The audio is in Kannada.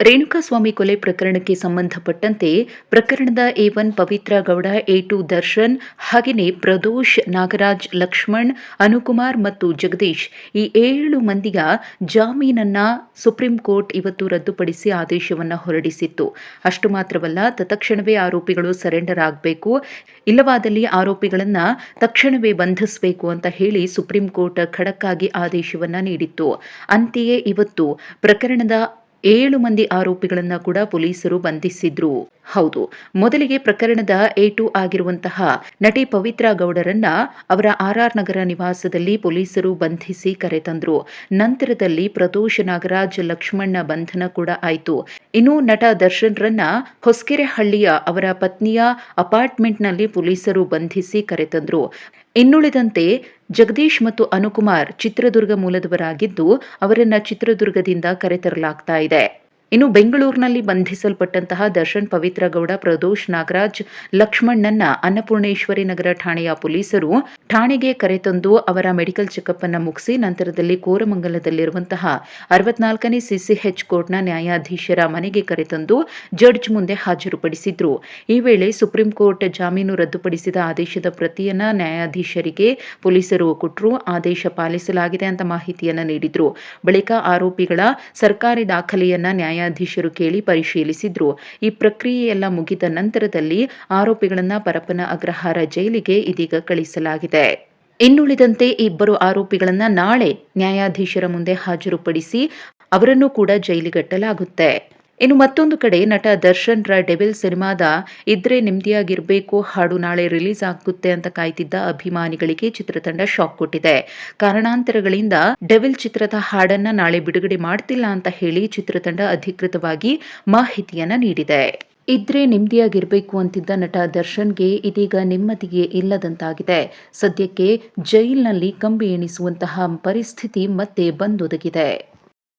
ರೇಣುಕಾಸ್ವಾಮಿ ಕೊಲೆ ಪ್ರಕರಣಕ್ಕೆ ಸಂಬಂಧಪಟ್ಟಂತೆ ಪ್ರಕರಣದ A one Pavithra Gowda, A two Darshan, ಹಾಗೆಯೇ ಪ್ರದೋಷ್, ನಾಗರಾಜ್, ಲಕ್ಷ್ಮಣ್, ಅನುಕುಮಾರ್ ಮತ್ತು ಜಗದೀಶ್ ಈ ಏಳು ಮಂದಿಯ ಜಾಮೀನನ್ನ ಸುಪ್ರೀಂ ಕೋರ್ಟ್ ಇವತ್ತು ರದ್ದುಪಡಿಸಿ ಆದೇಶವನ್ನ ಹೊರಡಿಸಿತ್ತು. ಅಷ್ಟು ಮಾತ್ರವಲ್ಲ, ತತ್ಕ್ಷಣವೇ ಆರೋಪಿಗಳು ಸರೆಂಡರ್ ಆಗಬೇಕು. ಇಲ್ಲವಾದಲ್ಲಿ ಆರೋಪಿಗಳನ್ನ ತಕ್ಷಣವೇ ಬಂಧಿಸಬೇಕು ಅಂತ ಹೇಳಿ ಸುಪ್ರೀಂ ಕೋರ್ಟ್ ಖಡಕ್ಕಾಗಿ ಆದೇಶವನ್ನ ನೀಡಿತ್ತು. ಅಂತೆಯೇ ಇವತ್ತು ಪ್ರಕರಣದ ಏಳು ಮಂದಿ ಆರೋಪಿಗಳನ್ನ ಕೂಡ ಪೊಲೀಸರು ಬಂಧಿಸಿದ್ರು. ಹೌದು, ಮೊದಲಿಗೆ ಪ್ರಕರಣದ ಎ ಟು ಆಗಿರುವಂತಹ ನಟಿ ಪವಿತ್ರ ಗೌಡರನ್ನ ಅವರ ಆರ್ಆರ್ ನಗರ ನಿವಾಸದಲ್ಲಿ ಪೊಲೀಸರು ಬಂಧಿಸಿ ಕರೆತಂದ್ರು ನಂತರದಲ್ಲಿ ಪ್ರದೋಷ ನಾಗರಾಜ್, ಲಕ್ಷ್ಮಣ್ಣ ಬಂಧನ ಕೂಡ ಆಯಿತು. ಇನ್ನು ನಟ ದರ್ಶನ್ರನ್ನ ಹೊಸ್ಕೆರೆಹಳ್ಳಿಯ ಅವರ ಪತ್ನಿಯ ಅಪಾರ್ಟ್ಮೆಂಟ್ನಲ್ಲಿ ಪೊಲೀಸರು ಬಂಧಿಸಿ ಕರೆತಂದ್ರು ಇನ್ನುಳಿದಂತೆ ಜಗದೀಶ್ ಮತ್ತು ಅನುಕುಮಾರ್ ಚಿತ್ರದುರ್ಗ ಮೂಲದವರಾಗಿದ್ದು ಅವರನ್ನ ಚಿತ್ರದುರ್ಗದಿಂದ ಕರೆತರಲಾಗ್ತಾ ಇದೆ. ಇನ್ನು ಬೆಂಗಳೂರಿನಲ್ಲಿ ಬಂಧಿಸಲ್ಪಟ್ಟಂತಹ ದರ್ಶನ್ ಪವಿತ್ರ ಗೌಡ ಪ್ರದೋಷ್ ನಾಗರಾಜ್ ಲಕ್ಷ್ಮಣ್ಣನ್ನ ಅನ್ನಪೂರ್ಣೇಶ್ವರಿ ನಗರ ಠಾಣೆಯ ಪೊಲೀಸರು ಠಾಣೆಗೆ ಕರೆತಂದು ಅವರ ಮೆಡಿಕಲ್ ಚೆಕಪ್ ಅನ್ನು ಮುಗಿಸಿ ನಂತರದಲ್ಲಿ ಕೋರಮಂಗಲದಲ್ಲಿರುವಂತಹ ಅರವತ್ನಾಲ್ಕನೇ ಸಿಸಿಎಚ್ ಕೋರ್ಟ್ನ ನ್ಯಾಯಾಧೀಶರ ಮನೆಗೆ ಕರೆತಂದು ಜಡ್ಜ್ ಮುಂದೆ ಹಾಜರುಪಡಿಸಿದ್ರು. ಈ ವೇಳೆ ಸುಪ್ರೀಂ ಕೋರ್ಟ್ ಜಾಮೀನು ರದ್ದುಪಡಿಸಿದ ಆದೇಶದ ಪ್ರತಿಯನ್ನ ನ್ಯಾಯಾಧೀಶರಿಗೆ ಪೊಲೀಸರು ಕೊಟ್ಟರು ಆದೇಶ ಪಾಲಿಸಲಾಗಿದೆ ಅಂತ ಮಾಹಿತಿಯನ್ನ ನೀಡಿದ್ರು. ಬಳಿಕ ಆರೋಪಿಗಳ ಸರ್ಕಾರಿ ದಾಖಲೆಯನ್ನ ನ್ಯಾಯ ನ್ಯಾಯಾಧೀಶರು ಕೇಳಿ ಪರಿಶೀಲಿಸಿದ್ರು. ಈ ಪ್ರಕ್ರಿಯೆಯೆಲ್ಲ ಮುಗಿದ ನಂತರದಲ್ಲಿ ಆರೋಪಿಗಳನ್ನ ಪರಪ್ಪನ ಅಗ್ರಹಾರ ಜೈಲಿಗೆ ಇದೀಗ ಕಳಿಸಲಾಗಿದೆ. ಇನ್ನುಳಿದಂತೆ ಇಬ್ಬರು ಆರೋಪಿಗಳನ್ನ ನಾಳೆ ನ್ಯಾಯಾಧೀಶರ ಮುಂದೆ ಹಾಜರುಪಡಿಸಿ ಅವರನ್ನು ಕೂಡ ಜೈಲಿಗಟ್ಟಲಾಗುತ್ತೆ. ಇನ್ನು ಮತ್ತೊಂದು ಕಡೆ ನಟ ದರ್ಶನ್ ರ ಡೆವಿಲ್ ಸಿನಿಮಾದ ಇದ್ರೆ ನೆಮ್ಮದಿಯಾಗಿರಬೇಕು, ಹಾಡು ನಾಳೆ ರಿಲೀಸ್ ಆಗುತ್ತೆ ಅಂತ ಕಾಯ್ತಿದ್ದ ಅಭಿಮಾನಿಗಳಿಗೆ ಚಿತ್ರತಂಡ ಶಾಕ್ ಕೊಟ್ಟಿದೆ. ಕಾರಣಾಂತರಗಳಿಂದ ಡೆವಿಲ್ ಚಿತ್ರದ ಹಾಡನ್ನ ನಾಳೆ ಬಿಡುಗಡೆ ಮಾಡ್ತಿಲ್ಲ ಅಂತ ಹೇಳಿ ಚಿತ್ರತಂಡ ಅಧಿಕೃತವಾಗಿ ಮಾಹಿತಿಯನ್ನ ನೀಡಿದೆ. ಇದ್ರೆ ನೆಮ್ಮದಿಯಾಗಿರಬೇಕು ಅಂತಿದ್ದ ನಟ ದರ್ಶನ್ಗೆ ಇದೀಗ ನೆಮ್ಮದಿಗೆ ಇಲ್ಲದಂತಾಗಿದೆ. ಸದ್ಯಕ್ಕೆ ಜೈಲ್ನಲ್ಲಿ ಕಂಬಿ ಎಣಿಸುವಂತಹ ಪರಿಸ್ಥಿತಿ ಮತ್ತೆ ಬಂದೊದಗಿದೆ.